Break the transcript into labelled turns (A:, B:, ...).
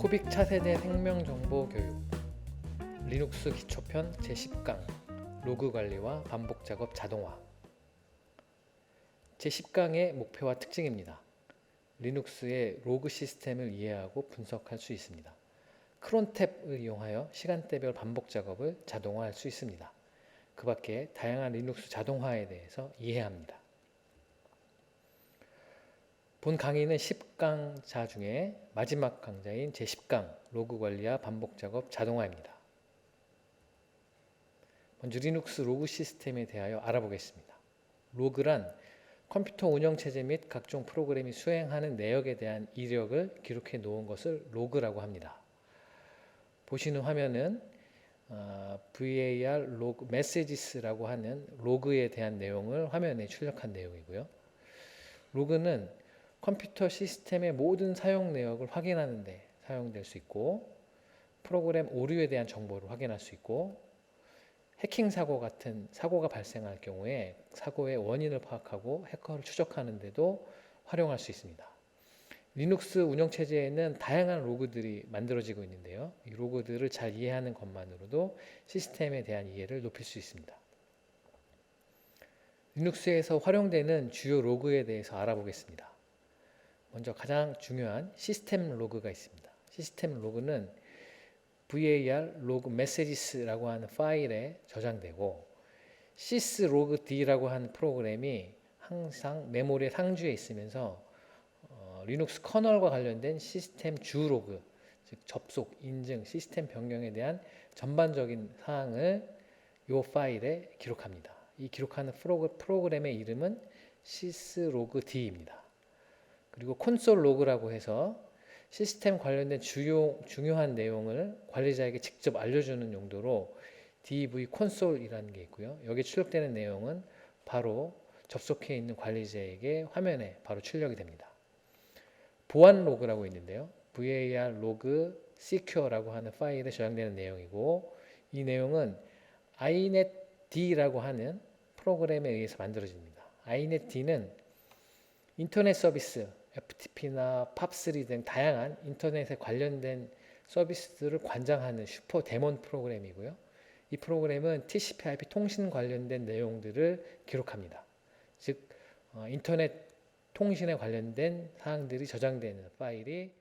A: 코빅 차세대 생명정보 교육 리눅스 기초편 제10강 로그 관리와 반복 작업 자동화 제10강의 목표와 특징입니다. 리눅스의 로그 시스템을 이해하고 분석할 수 있습니다. 크론탭을 이용하여 시간대별 반복 작업을 자동화할 수 있습니다. 그 밖에 다양한 리눅스 자동화에 대해서 이해합니다. 본 강의는 10강자 중에 마지막 강좌인 제10강 로그 관리와 반복 작업 자동화입니다. 먼저 리눅스 로그 시스템에 대하여 알아보겠습니다. 로그란 컴퓨터 운영 체제 및 각종 프로그램이 수행하는 내역에 대한 이력을 기록해 놓은 것을 로그라고 합니다. 보시는 화면은 어, var log messages라고 하는 로그에 대한 내용을 화면에 출력한 내용이고요. 로그는 컴퓨터 시스템의 모든 사용 내역을 확인하는 데 사용될 수 있고 프로그램 오류에 대한 정보를 확인할 수 있고 해킹 사고 같은 사고가 발생할 경우에 사고의 원인을 파악하고 해커를 추적하는 데도 활용할 수 있습니다. 리눅스 운영 체제에는 다양한 로그들이 만들어지고 있는데요. 이 로그들을 잘 이해하는 것만으로도 시스템에 대한 이해를 높일 수 있습니다. 리눅스에서 활용되는 주요 로그에 대해서 알아보겠습니다. 먼저 가장 중요한 시스템 로그가 있습니다. 시스템 로그는 var log messages라고 하는 파일에 저장되고 syslogd라고 하는 프로그램이 항상 메모리의 상주에 있으면서 어, 리눅스 커널과 관련된 시스템 주 로그, 즉 접속, 인증, 시스템 변경에 대한 전반적인 사항을 이 파일에 기록합니다. 이 기록하는 프로그, 프로그램의 이름은 syslogd입니다. 그리고 콘솔 로그라고 해서 시스템 관련된 주요, 중요한 내용을 관리자에게 직접 알려주는 용도로 DV 콘솔이라는 게 있고요. 여기 출력되는 내용은 바로 접속해 있는 관리자에게 화면에 바로 출력이 됩니다. 보안 로그라고 있는데요. var log secure라고 하는 파일에 저장되는 내용이고 이 내용은 inetd라고 하는 프로그램에 의해서 만들어집니다. inetd는 인터넷 서비스 FTP나 팝3 등 다양한 인터넷에 관련된 서비스들을 관장하는 슈퍼 데몬 프로그램이고요. 이 프로그램은 TCP/IP 통신 관련된 내용들을 기록합니다. 즉 어, 인터넷 통신에 관련된 사항들이 저장되는 파일이